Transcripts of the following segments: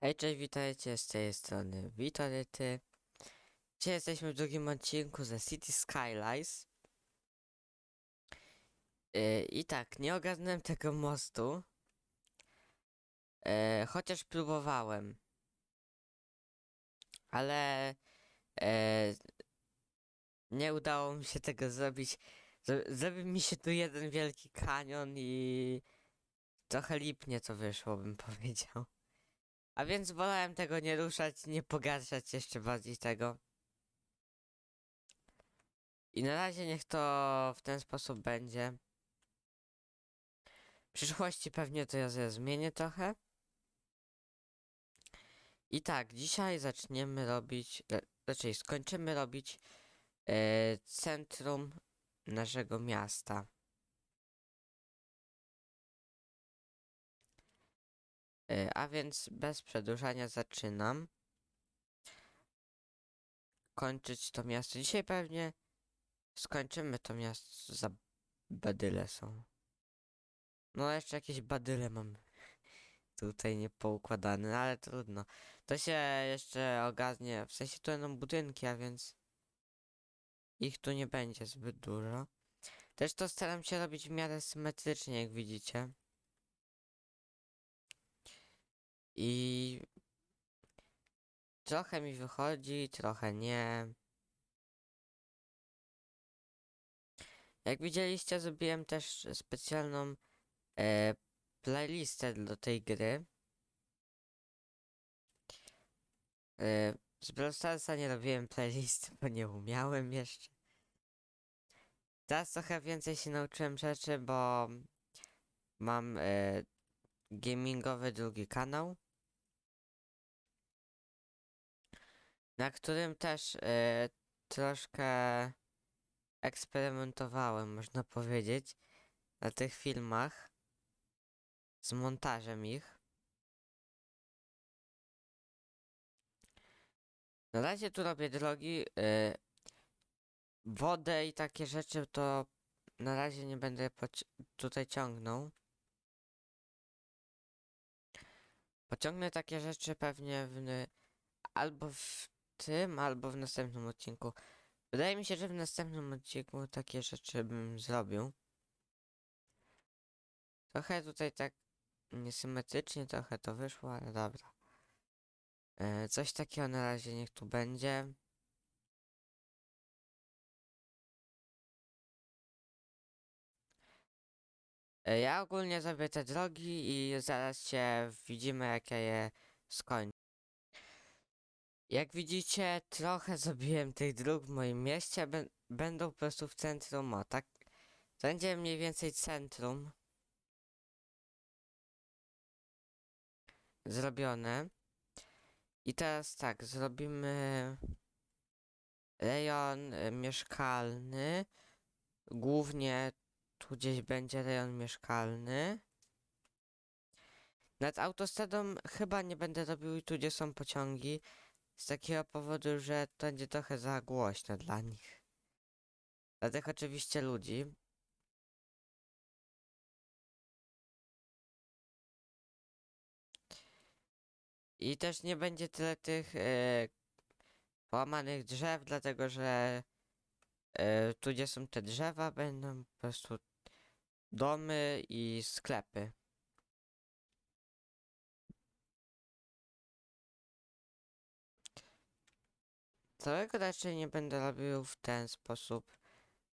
Hej, cześć, witajcie z tej strony Witoryty. Dzisiaj jesteśmy w drugim odcinku ze City Skylines. Yy, I tak, nie ogarnąłem tego mostu. Yy, chociaż próbowałem. Ale yy, nie udało mi się tego zrobić. Zro- Zrobił mi się tu jeden wielki kanion i trochę lipnie to wyszło, bym powiedział. A więc wolałem tego nie ruszać, nie pogarszać jeszcze bardziej tego. I na razie niech to w ten sposób będzie. W przyszłości pewnie to ja zmienię trochę. I tak, dzisiaj zaczniemy robić, ra- raczej skończymy robić e, centrum naszego miasta. A więc bez przedłużania zaczynam kończyć to miasto. Dzisiaj pewnie skończymy to miasto. Za badyle są. No jeszcze jakieś badyle mam tutaj niepoukładane, ale trudno. To się jeszcze ogarnie. W sensie tu będą budynki, a więc ich tu nie będzie zbyt dużo. Też to staram się robić w miarę symetrycznie, jak widzicie. I trochę mi wychodzi, trochę nie. Jak widzieliście, zrobiłem też specjalną e, playlistę do tej gry. E, z Brawl Starsa nie robiłem playlisty, bo nie umiałem jeszcze. Teraz trochę więcej się nauczyłem rzeczy, bo mam e, gamingowy drugi kanał. Na którym też e, troszkę eksperymentowałem, można powiedzieć, na tych filmach z montażem ich. Na razie tu robię drogi, e, wodę i takie rzeczy to na razie nie będę tutaj ciągnął. Pociągnę takie rzeczy pewnie w, albo w tym, albo w następnym odcinku. Wydaje mi się, że w następnym odcinku takie rzeczy bym zrobił. Trochę tutaj tak niesymetrycznie trochę to wyszło, ale dobra. E, coś takiego na razie niech tu będzie. E, ja ogólnie zrobię te drogi i zaraz się widzimy jak ja je skończę. Jak widzicie, trochę zrobiłem tych dróg w moim mieście, bę- będą po prostu w centrum, o tak. Będzie mniej więcej centrum. Zrobione. I teraz tak, zrobimy rejon y, mieszkalny. Głównie tu gdzieś będzie rejon mieszkalny. Nad autostradą chyba nie będę robił tu gdzie są pociągi. Z takiego powodu, że to będzie trochę za głośno dla nich. Dla tych oczywiście ludzi. I też nie będzie tyle tych e, połamanych drzew, dlatego że e, tu gdzie są te drzewa będą po prostu domy i sklepy. Całego raczej nie będę robił w ten sposób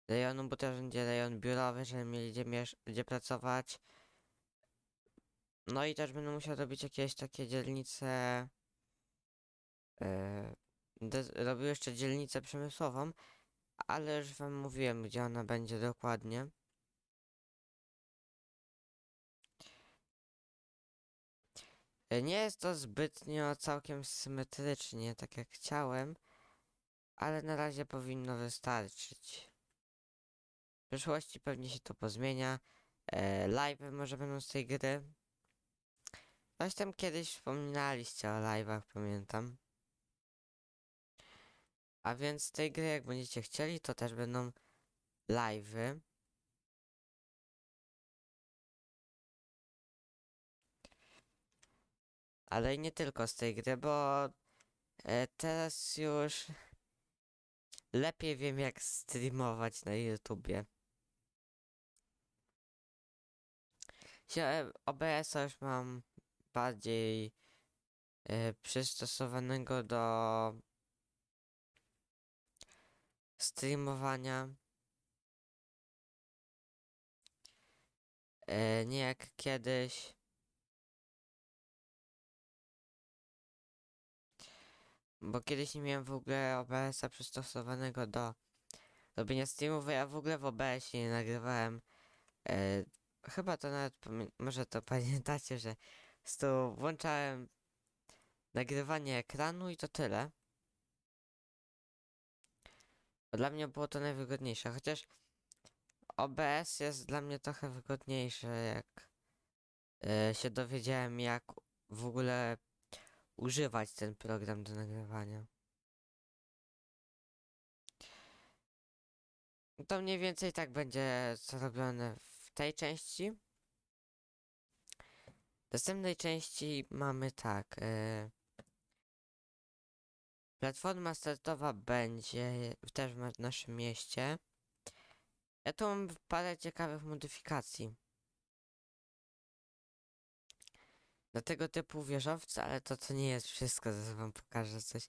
rejonu, bo też będzie rejon biurowy, żeby mieli gdzie, gdzie pracować. No i też będę musiał robić jakieś takie dzielnice. De- robił jeszcze dzielnicę przemysłową, ale już wam mówiłem, gdzie ona będzie dokładnie. E, Nie jest to zbytnio całkiem symetrycznie, tak jak chciałem, ale na razie powinno wystarczyć. W przyszłości pewnie się to pozmienia. E, live może będą z tej gry. Coś tam kiedyś wspominaliście o live'ach, pamiętam. A więc z tej gry, jak będziecie chcieli, to też będą live'y. Ale nie tylko z tej gry, bo e, teraz już lepiej wiem jak streamować na YouTubie. E, OBS-a już mam bardziej e, przystosowanego do streamowania. E, nie jak kiedyś. Bo kiedyś nie miałem w ogóle OBS-a przystosowanego do robienia streamów, ja w ogóle w OBS-ie nie nagrywałem. E, chyba to nawet, może to pamiętacie, że z tu włączałem nagrywanie ekranu i to tyle. Dla mnie było to najwygodniejsze, chociaż OBS jest dla mnie trochę wygodniejszy, jak e, się dowiedziałem, jak w ogóle używać ten program do nagrywania. To mniej więcej tak będzie zrobione w tej części. W następnej części mamy tak. E, platforma startowa będzie też w naszym mieście. Ja tu mam parę ciekawych modyfikacji. Na tego typu wieżowce, ale to to nie jest wszystko, zaraz wam pokażę coś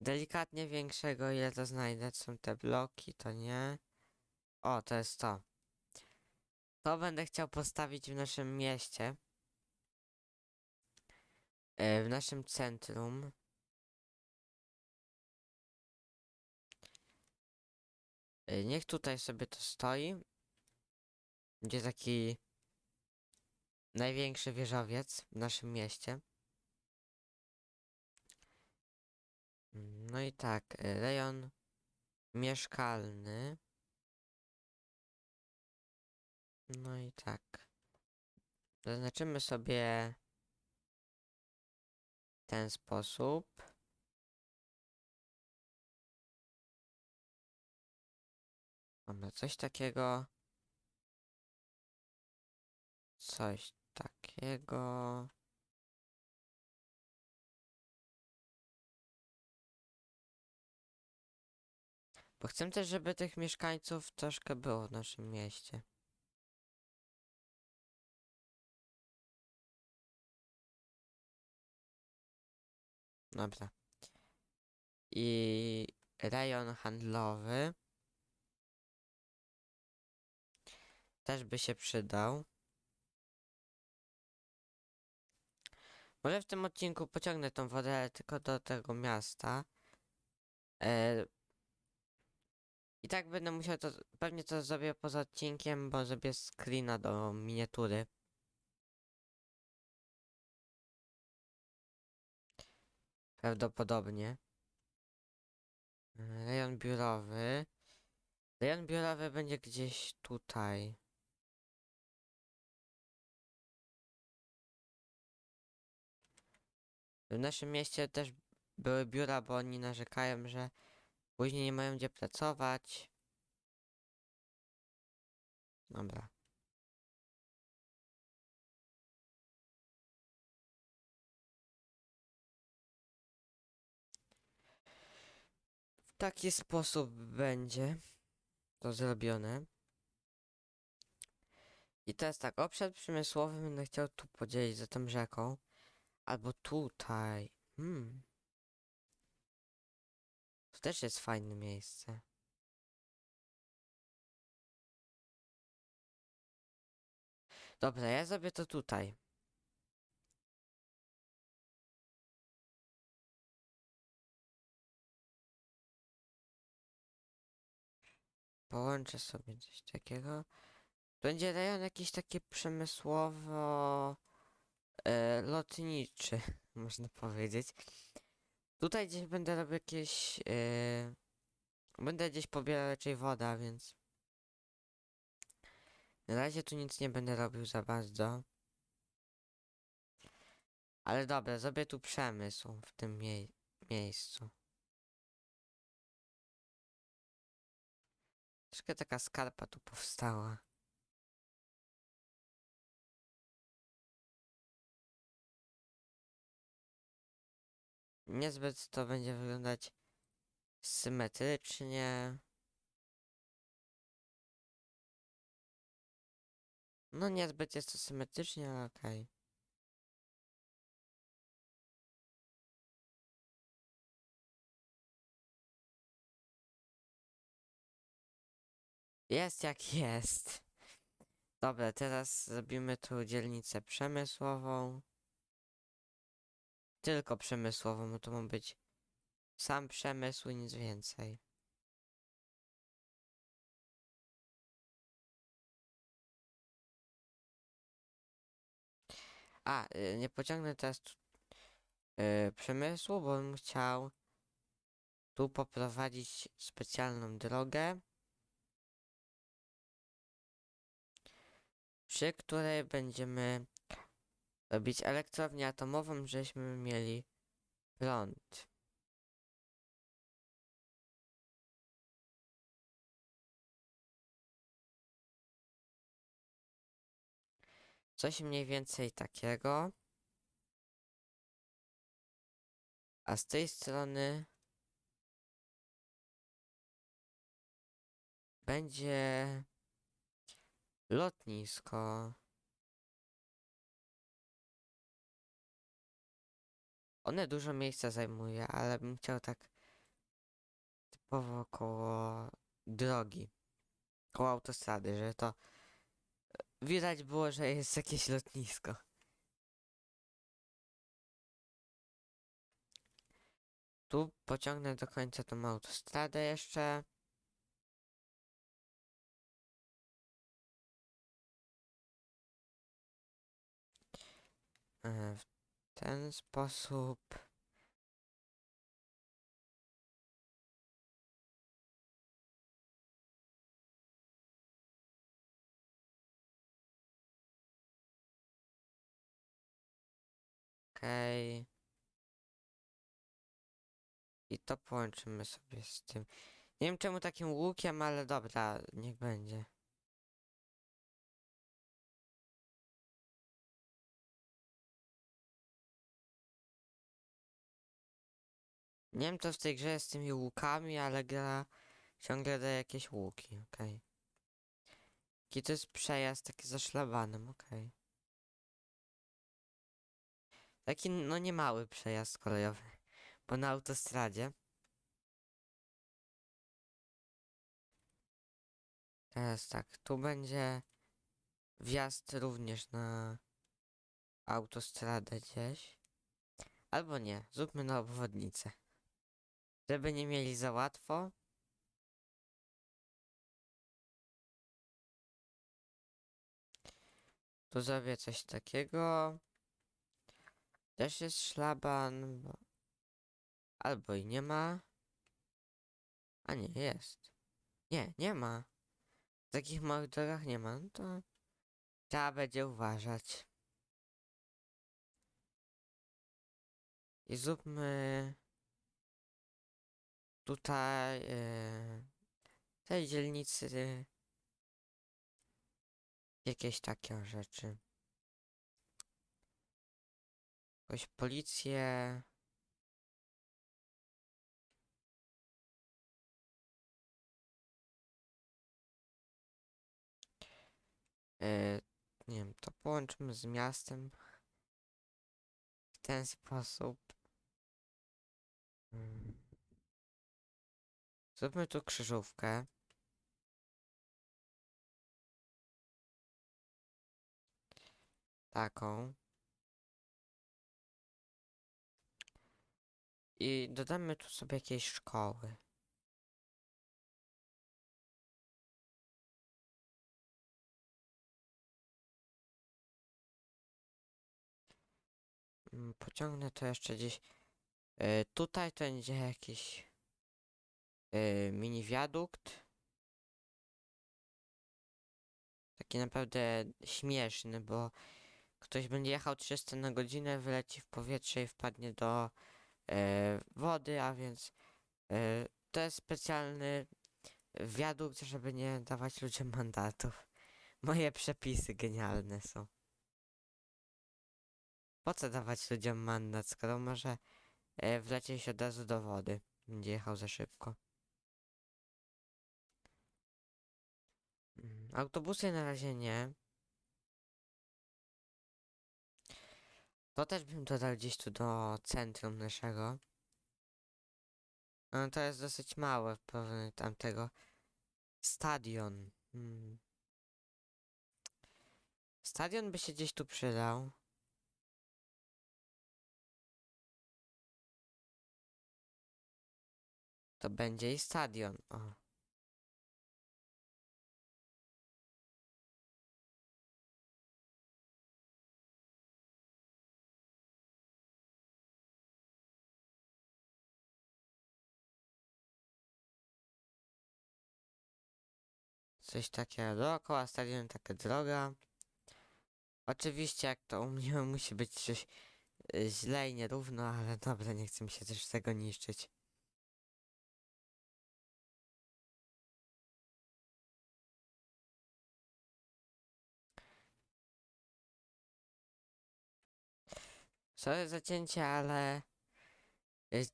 delikatnie większego, ile to znajdę. Są te bloki, to nie. O, to jest to. To będę chciał postawić w naszym mieście. E, w naszym centrum. E, niech tutaj sobie to stoi. Będzie taki największy wieżowiec w naszym mieście. No i tak, e, rejon mieszkalny. No i tak. Zaznaczymy sobie ten sposób. Mamy coś takiego. Coś takiego. Bo chcę też, żeby tych mieszkańców troszkę było w naszym mieście. Dobra. I rejon handlowy też by się przydał. Może w tym odcinku pociągnę tą wodę tylko do tego miasta. E, I tak będę musiał to, pewnie to zrobię poza odcinkiem, bo zrobię screena do miniatury. Prawdopodobnie. E, Rejon biurowy. Rejon biurowy będzie gdzieś tutaj. W naszym mieście też były biura, bo oni narzekają, że później nie mają gdzie pracować. Dobra. W taki sposób będzie to zrobione. I teraz tak, obszar przemysłowy będę chciał tu podzielić za tą rzeką. Albo tutaj. Hmm. To też jest fajne miejsce. Dobra, ja zrobię to tutaj. Połączę sobie coś takiego. Będzie rejon jakiś taki przemysłowo e, lotniczy, można powiedzieć. Tutaj gdzieś będę robił jakieś. E, będę gdzieś pobierał raczej woda, więc. Na razie tu nic nie będę robił za bardzo. Ale dobra, zrobię tu przemysł w tym mie miejscu. Troszkę taka skarpa tu powstała. Niezbyt to będzie wyglądać symetrycznie. No niezbyt jest to symetrycznie, ale okej. Jest jak jest. Dobra, teraz zrobimy tu dzielnicę przemysłową. Tylko przemysłową, to ma być sam przemysł i nic więcej. A, y, nie pociągnę teraz tu, y, przemysłu, bo bym chciał tu poprowadzić specjalną drogę, przy której będziemy robić elektrownię atomową, żeśmy mieli prąd. Coś mniej więcej takiego. A z tej strony będzie lotnisko. One dużo miejsca zajmuje, ale bym chciał tak typowo koło drogi, koło autostrady, że to widać było, że jest jakieś lotnisko. Tu pociągnę do końca tą autostradę jeszcze. Ten sposób. Okej. I to połączymy sobie z tym. Nie wiem czemu takim łukiem, ale dobra, niech będzie. Nie wiem co w tej grze jest z tymi łukami, ale gra ciągle daje jakieś łuki, okej. Jaki to jest przejazd taki za szlabanem, okej. Taki no nie mały przejazd kolejowy, bo na autostradzie. Teraz tak, tu będzie wjazd również na autostradę gdzieś. Albo nie, zróbmy na obwodnicę. Żeby nie mieli za łatwo. Tu zrobię coś takiego. Też jest szlaban. Bo... Albo i nie ma. A nie, jest. Nie, nie ma. W takich małych drogach nie ma. No to trzeba będzie uważać. I zróbmy tutaj e, tej dzielnicy jakieś takie rzeczy. Jakąś policję. E, nie wiem, to połączmy z miastem w ten sposób. Mm. Zróbmy tu krzyżówkę. Taką. I dodamy tu sobie jakieś szkoły. Mm, Pociągnę to jeszcze gdzieś. E, tutaj to będzie jakiś e, mini wiadukt. Taki naprawdę śmieszny, bo ktoś będzie jechał 300 na godzinę, wyleci w powietrze i wpadnie do e, wody, a więc e, to jest specjalny wiadukt, żeby nie dawać ludziom mandatów. Moje przepisy genialne są. Po co dawać ludziom mandat, skoro może e, wlecieć od razu do wody. Będzie jechał za szybko. Autobusy na razie nie. To też bym dodał gdzieś tu do centrum naszego. No to jest dosyć małe w porównaniu tamtego. Stadion. Hmm. Stadion by się gdzieś tu przydał. To będzie i stadion. O. Coś takiego dookoła stadionu, taka droga. Oczywiście, jak to u mnie musi być coś y, źle i nierówno, ale dobra, nie chcę mi się też tego niszczyć. Sorry za cięcie, ale y,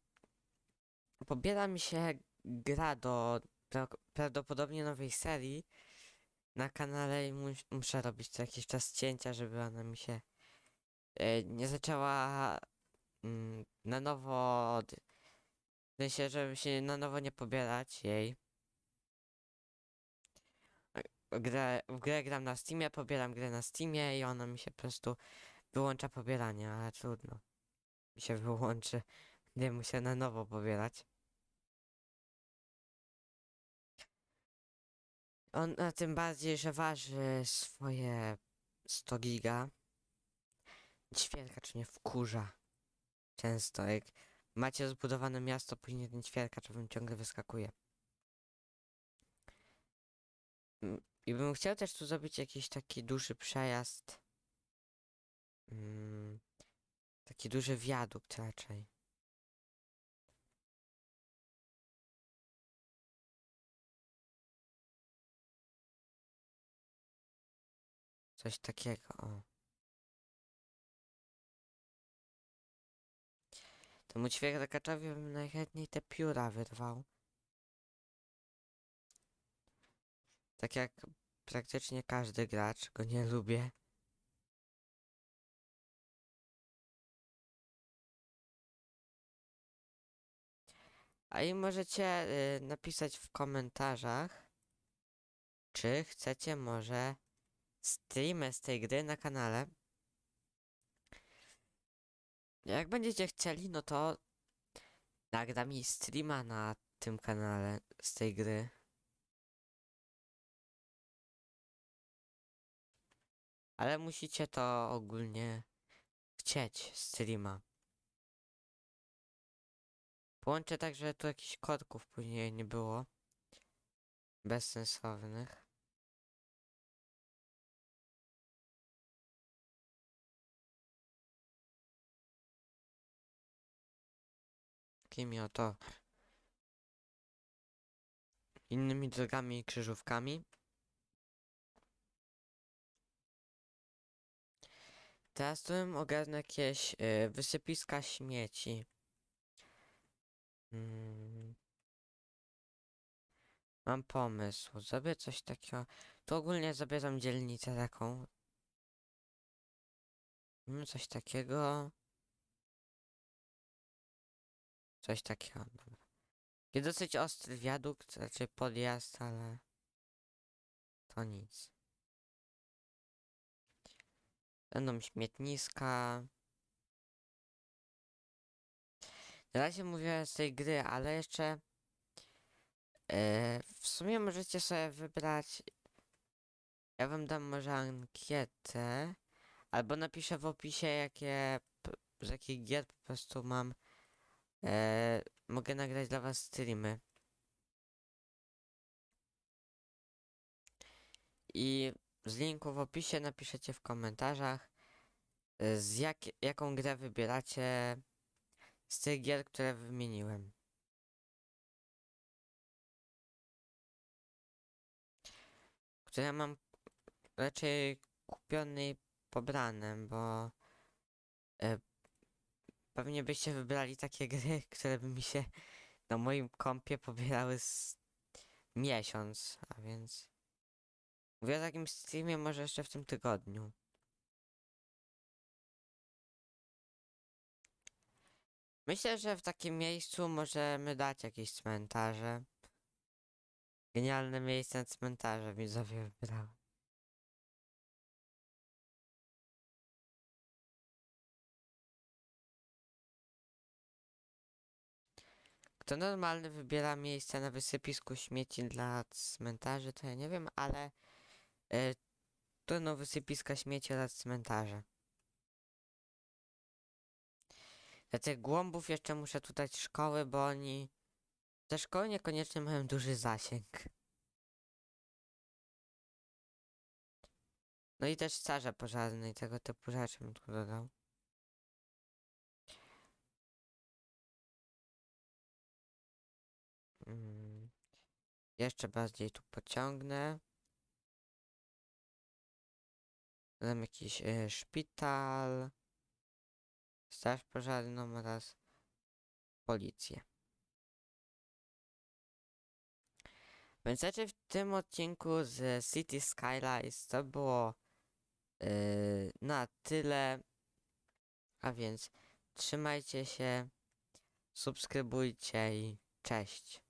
pobiera mi się gra do pra- prawdopodobnie nowej serii na kanale i mus, muszę robić co jakiś czas cięcia, żeby ona mi się y, nie zaczęła mm, na nowo od... W sensie, żeby się na nowo nie pobierać jej. E, Grę, w grę gram na Steamie, pobieram grę na Steamie i ona mi się po prostu wyłącza pobieranie, ale trudno. Mi się wyłączy, nie muszę na nowo pobierać. On na tym bardziej, że waży swoje 100 giga. Ćwierkacz mnie wkurza. Często jak macie zbudowane miasto, później ten ćwierkacz wam ciągle wyskakuje. Mm, I bym chciał też tu zrobić jakiś taki duży przejazd. Mm, taki duży wiadukt raczej. Coś takiego, o. Temu ćwierkaczowi bym najchętniej te pióra wyrwał. Tak jak praktycznie każdy gracz, go nie lubię. A i możecie y, napisać w komentarzach, czy chcecie może streamy z tej gry na kanale. Jak będziecie chcieli, no to nagram mi streama na tym kanale z tej gry. Ale musicie to ogólnie chcieć streama. Połączę tak, że tu jakichś korków później nie było. Bezsensownych. Takimi oto innymi drogami i krzyżówkami. Teraz tu bym ogarnął jakieś y, wysypiska śmieci. Mm. Mam pomysł. Zrobię coś takiego. Tu ogólnie zabieram dzielnicę taką. Mm, coś takiego. Coś takiego. Jest dosyć ostry wiadukt, raczej podjazd, ale to nic. Będą śmietniska. Na razie mówię z tej gry, ale jeszcze e, w sumie możecie sobie wybrać. Ja wam dam może ankietę, albo napiszę w opisie, jakie z jakich gier po prostu mam. E, mogę nagrać dla was streamy. I z linku w opisie napiszecie w komentarzach, e, z jak, jaką grę wybieracie z tych gier, które wymieniłem. Które mam raczej kupione i pobrane, bo e, pewnie byście wybrali takie gry, które by mi się na moim kompie pobierały z miesiąc, a więc mówię o takim streamie może jeszcze w tym tygodniu. Myślę, że w takim miejscu możemy dać jakieś cmentarze. Genialne miejsce na cmentarze widzowie wybrały. Kto normalny wybiera miejsce na wysypisku śmieci dla cmentarzy, to ja nie wiem, ale y, to no wysypiska śmieci oraz cmentarze. Dla tych głąbów jeszcze muszę tutaj szkoły, bo oni te szkoły niekoniecznie mają duży zasięg. No i też straże pożarne i tego typu rzeczy bym tu dodał. Jeszcze bardziej tu pociągnę. Dam jakiś y, szpital, straż pożarną oraz policję. Więc raczej w tym odcinku z City Skylines to było yy, na tyle. A więc trzymajcie się, subskrybujcie i cześć.